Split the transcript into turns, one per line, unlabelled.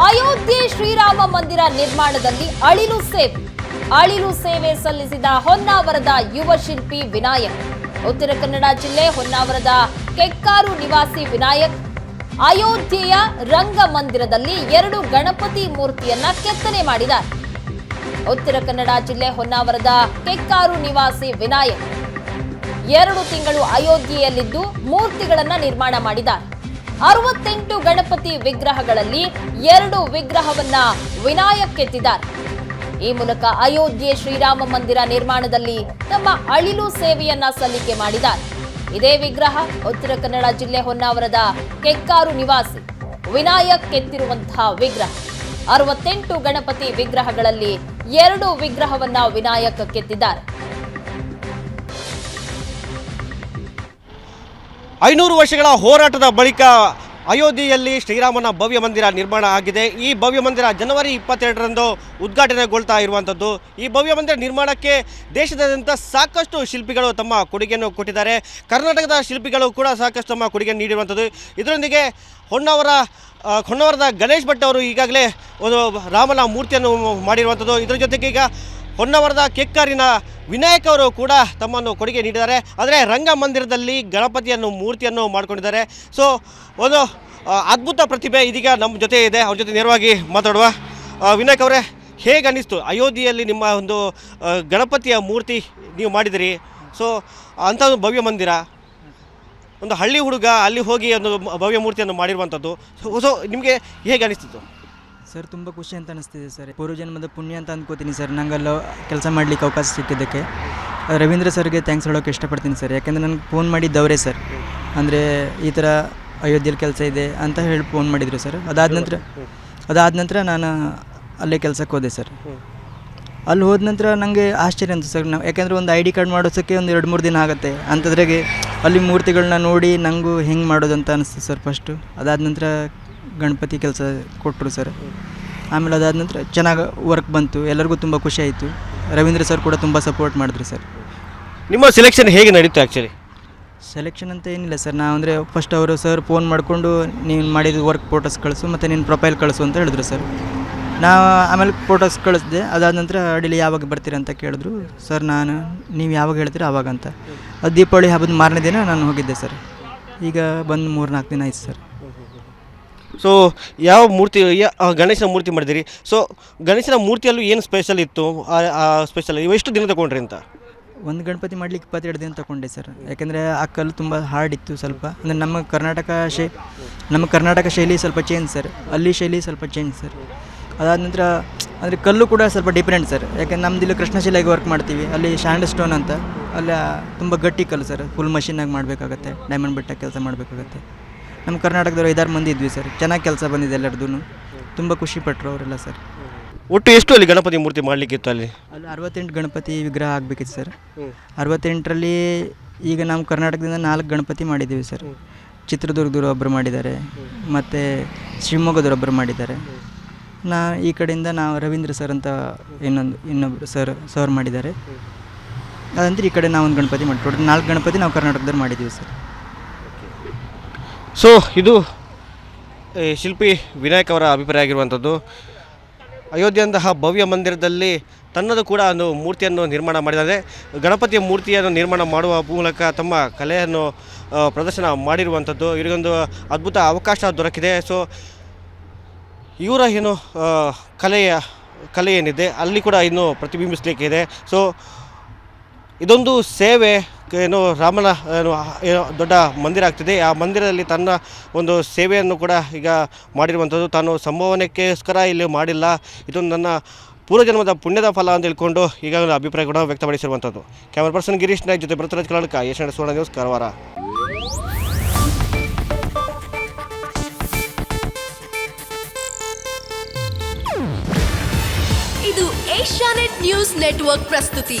ಅಯೋಧ್ಯೆ ಶ್ರೀರಾಮ ಮಂದಿರ ನಿರ್ಮಾಣದಲ್ಲಿ ಅಳಿಲು ಸೇವೆ. ಅಳಿಲು ಸೇವೆ ಸಲ್ಲಿಸಿದ ಹೊನ್ನಾವರದ ಯುವ ಶಿಲ್ಪಿ ವಿನಾಯಕ್. ಉತ್ತರ ಕನ್ನಡ ಜಿಲ್ಲೆ ಹೊನ್ನಾವರದ ಕೆಕ್ಕಾರು ನಿವಾಸಿ ವಿನಾಯಕ್. ಅಯೋಧ್ಯೆಯ ರಂಗ ಮಂದಿರದಲ್ಲಿ ಎರಡು ಗಣಪತಿ ಮೂರ್ತಿಯನ್ನ ಕೆತ್ತನೆ ಮಾಡಿದ್ದಾರೆ. ಉತ್ತರ ಕನ್ನಡ ಜಿಲ್ಲೆ ಹೊನ್ನಾವರದ ಕೆಕ್ಕಾರು ನಿವಾಸಿ ವಿನಾಯಕ್. ಎರಡು ತಿಂಗಳು ಅಯೋಧ್ಯೆಯಲ್ಲಿದ್ದು ಮೂರ್ತಿಗಳನ್ನ ನಿರ್ಮಾಣ ಮಾಡಿದ್ದಾರೆ. ಅರವತ್ತೆಂಟು ಗಣಪತಿ ವಿಗ್ರಹಗಳಲ್ಲಿ ಎರಡು ವಿಗ್ರಹವನ್ನ ವಿನಾಯಕ್ ಕೆತ್ತಿದ್ದಾರೆ ಈ ಮೂಲಕ ಅಯೋಧ್ಯೆ ಶ್ರೀರಾಮ ಮಂದಿರ ನಿರ್ಮಾಣದಲ್ಲಿ ತಮ್ಮ ಅಳಿಲು ಸೇವೆಯನ್ನ ಸಲ್ಲಿಕೆ ಮಾಡಿದ್ದಾರೆ. ಇದೇ ವಿಗ್ರಹ ಉತ್ತರ ಕನ್ನಡ ಜಿಲ್ಲೆ ಹೊನ್ನಾವರದ ಕೆಕ್ಕಾರು ನಿವಾಸಿ ವಿನಾಯಕ್ ಕೆತ್ತಿರುವಂತಹ ವಿಗ್ರಹ. ಅರವತ್ತೆಂಟು ಗಣಪತಿ ವಿಗ್ರಹಗಳಲ್ಲಿ ಎರಡು ವಿಗ್ರಹವನ್ನ ವಿನಾಯಕ ಕೆತ್ತಿದ್ದಾರೆ.
ಐನೂರು ವರ್ಷಗಳ ಹೋರಾಟದ ಬಳಿಕ ಅಯೋಧ್ಯೆಯಲ್ಲಿ ಶ್ರೀರಾಮನ ಭವ್ಯ ಮಂದಿರ ನಿರ್ಮಾಣ ಆಗಿದೆ. ಈ ಭವ್ಯ ಮಂದಿರ ಜನವರಿ ಇಪ್ಪತ್ತೆರಡರಂದು ಉದ್ಘಾಟನೆಗೊಳ್ತಾ ಇರುವಂಥದ್ದು ಈ ಭವ್ಯ ಮಂದಿರ ನಿರ್ಮಾಣಕ್ಕೆ ದೇಶದಾದ್ಯಂತ ಸಾಕಷ್ಟು ಶಿಲ್ಪಿಗಳು ತಮ್ಮ ಕೊಡುಗೆಯನ್ನು ಕೊಟ್ಟಿದ್ದಾರೆ. ಕರ್ನಾಟಕದ ಶಿಲ್ಪಿಗಳು ಕೂಡ ಸಾಕಷ್ಟು ತಮ್ಮ ಕೊಡುಗೆ ನೀಡಿರುವಂಥದ್ದು ಇದರೊಂದಿಗೆ ಹೊನ್ನಾವರ ಹೊನ್ನವರದ ಗಣೇಶ್ ಭಟ್ ಅವರು ಈಗಾಗಲೇ ಒಂದು ರಾಮನ ಮೂರ್ತಿಯನ್ನು ಮಾಡಿರುವಂಥದ್ದು ಇದರ ಜೊತೆಗೆ ಈಗ ಹೊನ್ನಾವರದ ಕೆಕ್ಕರಿನ ವಿನಾಯಕ್ ಅವರು ಕೂಡ ತಮ್ಮನ್ನು ಕೊಡುಗೆ ನೀಡಿದ್ದಾರೆ. ಆದರೆ ರಂಗಮಂದಿರದಲ್ಲಿ ಗಣಪತಿಯನ್ನು, ಮೂರ್ತಿಯನ್ನು ಮಾಡಿಕೊಂಡಿದ್ದಾರೆ. ಸೊ ಒಂದು ಅದ್ಭುತ ಪ್ರತಿಭೆ ಇದೀಗ ನಮ್ಮ ಜೊತೆ ಇದೆ. ಅವ್ರ ಜೊತೆ ನೇರವಾಗಿ ಮಾತಾಡುವ ವಿನಾಯಕ ಅವರೇ ಹೇಗೆ ಅನ್ನಿಸ್ತು ಅಯೋಧ್ಯೆಯಲ್ಲಿ ನಿಮ್ಮ ಒಂದು ಗಣಪತಿಯ ಮೂರ್ತಿ ನೀವು ಮಾಡಿದಿರಿ. ಸೊ ಅಂಥ ಒಂದು ಭವ್ಯ ಮಂದಿರ, ಒಂದು ಹಳ್ಳಿ ಹುಡುಗ ಅಲ್ಲಿ ಹೋಗಿ ಒಂದು ಭವ್ಯ ಮೂರ್ತಿಯನ್ನು ಮಾಡಿರುವಂಥದ್ದು. ಸೊ ಸೊ ನಿಮಗೆ ಹೇಗೆ ಅನಿಸ್ತಿತ್ತು
ಸರ್, ತುಂಬ ಖುಷಿ ಅಂತ ಅನಿಸ್ತಿದೆ ಸರ್. ಪೂರ್ವಜನ್ಮದ ಪುಣ್ಯ ಅಂತ ಅಂದ್ಕೋತೀನಿ ಸರ್. ನಂಗೆಲ್ಲ ಕೆಲಸ ಮಾಡಲಿಕ್ಕೆ ಅವಕಾಶ ಸಿಕ್ಕಿದ್ದಕ್ಕೆ. ರವೀಂದ್ರ ಸರ್ಗೆ ಥ್ಯಾಂಕ್ಸ್ ಹೇಳೋಕೆ ಇಷ್ಟಪಡ್ತೀನಿ ಸರ್. ಯಾಕೆಂದರೆ ನನಗೆ ಫೋನ್ ಮಾಡಿದ್ದವರೇ ಸರ್. ಅಂದರೆ ಈ ಥರ ಅಯೋಧ್ಯೆಯಲ್ಲಿ ಕೆಲಸ ಇದೆ ಅಂತ ಹೇಳಿ ಫೋನ್ ಮಾಡಿದರು ಸರ್. ಅದಾದ ನಂತರ ಅದಾದ ನಂತರ ನಾನು ಅಲ್ಲೇ ಕೆಲಸಕ್ಕೆ ಹೋದೆ ಸರ್. ಅಲ್ಲಿ ಹೋದ ನಂತರ ನನಗೆ ಆಶ್ಚರ್ಯ ಅಂತ ಸರ್. ನಾವು, ಯಾಕೆಂದರೆ ಒಂದು ಐ ಡಿ ಕಾರ್ಡ್ ಮಾಡೋಸೋಕ್ಕೆ ಒಂದು ಎರಡು ಮೂರು ದಿನ ಆಗುತ್ತೆ. ಅಂಥದ್ರಾಗೆ ಅಲ್ಲಿ ಮೂರ್ತಿಗಳನ್ನ ನೋಡಿ ನನಗೂ ಹೆಂಗೆ ಮಾಡೋದು ಅಂತ ಅನಿಸ್ತು ಸರ್ ಫಸ್ಟು ಅದಾದ ನಂತರ ಗಣಪತಿ ಕೆಲಸ ಕೊಟ್ಟರು ಸರ್. ಆಮೇಲೆ ಅದಾದ ನಂತರ ಚೆನ್ನಾಗಿ ವರ್ಕ್ ಬಂತು ಎಲ್ಲರಿಗೂ ತುಂಬ ಖುಷಿ ಆಯಿತು. ರವೀಂದ್ರ ಸರ್ ಕೂಡ ತುಂಬ ಸಪೋರ್ಟ್ ಮಾಡಿದ್ರು ಸರ್.
ನಿಮ್ಮ ಸೆಲೆಕ್ಷನ್ ಹೇಗೆ ನಡೀತು ಆ್ಯಕ್ಚುಲಿ
ಸೆಲೆಕ್ಷನ್ ಅಂತ ಏನಿಲ್ಲ ಸರ್ ನಾವು ಅಂದರೆ ಫಸ್ಟ್ ಅವರು ಸರ್ ಫೋನ್ ಮಾಡಿಕೊಂಡು ನೀನು ಮಾಡಿದ ವರ್ಕ್ ಫೋಟೋಸ್ ಕಳಿಸು ಮತ್ತು ನಿನ್ನ ಪ್ರೊಫೈಲ್ ಕಳಿಸು ಅಂತ ಹೇಳಿದ್ರು ಸರ್. ನಾವು ಆಮೇಲೆ ಫೋಟೋಸ್ ಕಳಿಸಿದೆ ಅದಾದ ನಂತರ ಅಡಿಲಿ ಯಾವಾಗ ಬರ್ತೀರ ಅಂತ ಕೇಳಿದ್ರು ಸರ್ ನಾನು ನೀವು ಯಾವಾಗ ಹೇಳ್ತೀರ ಆವಾಗ ಅಂತ. ಅದು ದೀಪಾವಳಿ ಹಬ್ಬದ ಮಾರನೇ ದಿನ ನಾನು ಹೋಗಿದ್ದೆ ಸರ್. ಈಗ ಬಂದು ಮೂರು ನಾಲ್ಕು ದಿನ ಆಯ್ತು ಸರ್.
ಸೊ ಯಾವ ಮೂರ್ತಿ ಗಣೇಶನ ಮೂರ್ತಿ ಮಾಡಿದಿರಿ ಸೊ ಗಣೇಶನ ಮೂರ್ತಿಯಲ್ಲೂ ಏನು ಸ್ಪೆಷಲ್ ಇತ್ತು? ಸ್ಪೆಷಲ್ ಎಷ್ಟು ದಿನ ತಗೊಂಡ್ರಿ ಅಂತ?
ಒಂದು ಗಣಪತಿ ಮಾಡ್ಲಿಕ್ಕೆ ಇಪ್ಪತ್ತೆರಡು ದಿನ ತಗೊಂಡೆ ಸರ್. ಯಾಕೆಂದರೆ ಆ ಕಲ್ಲು ತುಂಬ ಹಾರ್ಡ್ ಇತ್ತು ಸ್ವಲ್ಪ. ಅಂದರೆ ನಮ್ಮ ಕರ್ನಾಟಕ ಶೈ, ನಮ್ಮ ಕರ್ನಾಟಕ ಶೈಲಿ ಸ್ವಲ್ಪ ಚೇಂಜ್ ಸರ್. ಅಲ್ಲಿ ಶೈಲಿ ಸ್ವಲ್ಪ ಚೇಂಜ್ ಸರ್. ಅದಾದ ನಂತರ, ಅಂದರೆ ಕಲ್ಲು ಕೂಡ ಸ್ವಲ್ಪ ಡಿಫ್ರೆಂಟ್ ಸರ್. ಯಾಕೆಂದ್ರೆ ನಮ್ಮದಿಲ್ಲಿ ಕೃಷ್ಣಶಿಲೆಗೆ ವರ್ಕ್ ಮಾಡ್ತೀವಿ. ಅಲ್ಲಿ ಸ್ಯಾಂಡ್ ಸ್ಟೋನ್ ಅಂತ. ಅಲ್ಲಿ, ತುಂಬ ಗಟ್ಟಿ ಕಲ್ಲು ಸರ್. ಫುಲ್ ಮಷಿನಾಗಿ ಮಾಡಬೇಕಾಗತ್ತೆ. ಡೈಮಂಡ್ ಬೆಟ್ಟ ಕೆಲಸ ಮಾಡಬೇಕಾಗತ್ತೆ. ನಮ್ಮ ಕರ್ನಾಟಕದವ್ರು ಐದಾರು ಮಂದಿ ಇದ್ವಿ ಸರ್. ಚೆನ್ನಾಗಿ ಕೆಲಸ ಬಂದಿದೆ ಎಲ್ಲರದೂ ತುಂಬ ಖುಷಿ ಪಟ್ಟರು ಅವರೆಲ್ಲ ಸರ್.
ಒಟ್ಟು ಎಷ್ಟು ಅಲ್ಲಿ ಗಣಪತಿ ಮೂರ್ತಿ ಮಾಡಲಿಕ್ಕಿತ್ತು ಅಲ್ಲಿ?
ಅಲ್ಲಿ ಅರವತ್ತೆಂಟು ಗಣಪತಿ ವಿಗ್ರಹ ಆಗಬೇಕಿತ್ತು ಸರ್. ಅರವತ್ತೆಂಟರಲ್ಲಿ ಈಗ ನಾವು ಕರ್ನಾಟಕದಿಂದ ನಾಲ್ಕು ಗಣಪತಿ ಮಾಡಿದ್ದೀವಿ ಸರ್. ಚಿತ್ರದುರ್ಗದವರು ಒಬ್ಬರು ಮಾಡಿದ್ದಾರೆ. ಮತ್ತು ಶಿವಮೊಗ್ಗದವ್ರೊಬ್ಬರು ಮಾಡಿದ್ದಾರೆ. ನಾ ಈ ಕಡೆಯಿಂದ ನಾವು ರವೀಂದ್ರ ಸರ್ ಅಂತ ಇನ್ನೊಂದು ಇನ್ನೊಬ್ಬರು ಸರ್ ಸರ್ ಮಾಡಿದ್ದಾರೆ. ಅದಂದ್ರೆ ಈ ಕಡೆ ನಾವು ಒಂದು ಗಣಪತಿ ಮಾಡಿ ಟೋಟಲ್ ನಾಲ್ಕು ಗಣಪತಿ ನಾವು ಕರ್ನಾಟಕದವ್ರು ಮಾಡಿದ್ದೀವಿ ಸರ್.
ಸೊ ಇದು ಶಿಲ್ಪಿ ವಿನಾಯಕ್ ಅವರ ಅಭಿಪ್ರಾಯ ಆಗಿರುವಂಥದ್ದು. ಅಯೋಧ್ಯೆಯಂತಹ ಭವ್ಯ ಮಂದಿರದಲ್ಲಿ ತನ್ನದು ಕೂಡ ಒಂದು ಮೂರ್ತಿಯನ್ನು ನಿರ್ಮಾಣ ಮಾಡಿದ್ದಾರೆ. ಗಣಪತಿಯ ಮೂರ್ತಿಯನ್ನು ನಿರ್ಮಾಣ ಮಾಡುವ ಮೂಲಕ ತಮ್ಮ ಕಲೆಯನ್ನು ಪ್ರದರ್ಶನ ಮಾಡಿರುವಂಥದ್ದು. ಇವರಿಗೊಂದು ಅದ್ಭುತ ಅವಕಾಶ ದೊರಕಿದೆ. ಸೊ ಇವರ ಏನು ಕಲೆಯ, ಕಲೆ ಏನಿದೆ, ಅಲ್ಲಿ ಕೂಡ ಇನ್ನು ಪ್ರತಿಬಿಂಬಿಸಲಿಕ್ಕಿದೆ. ಸೊ ಇದೊಂದು ಸೇವೆ ಏನು ರಾಮನ, ಏನು ದೊಡ್ಡ ಮಂದಿರ ಆಗ್ತಿದೆ. ಆ ಮಂದಿರದಲ್ಲಿ ತನ್ನ ಒಂದು ಸೇವೆಯನ್ನು ಕೂಡ ಈಗ ಮಾಡಿರುವಂಥದ್ದು. ತಾನು ಸಂಭವನೆಕ್ಕೋಸ್ಕರ ಇಲ್ಲಿ ಮಾಡಿಲ್ಲ. ಇದೊಂದು ನನ್ನ ಪೂರ್ವಜನ್ಮದ ಪುಣ್ಯದ ಫಲ ಅಂತ ತಿಳ್ಕೊಂಡು ಈಗಾಗಲೇ ಅಭಿಪ್ರಾಯ ಕೂಡ ವ್ಯಕ್ತಪಡಿಸಿರುವಂಥದ್ದು. ಕ್ಯಾಮರಾ ಪರ್ಸನ್ ಗಿರೀಶ್ ನಾಯ್ಕ್ ಜೊತೆ ಪೃಥ್ವಿರಾಜ್ ಕಲಾಳಕ ಏಷ್ಯಾನೆಟ್ ಸುವರ್ಣ ನ್ಯೂಸ್ ಕಾರವಾರ
ಇದು ಏಷ್ಯಾನೆಟ್ ನ್ಯೂಸ್ ನೆಟ್ವರ್ಕ್ ಪ್ರಸ್ತುತಿ.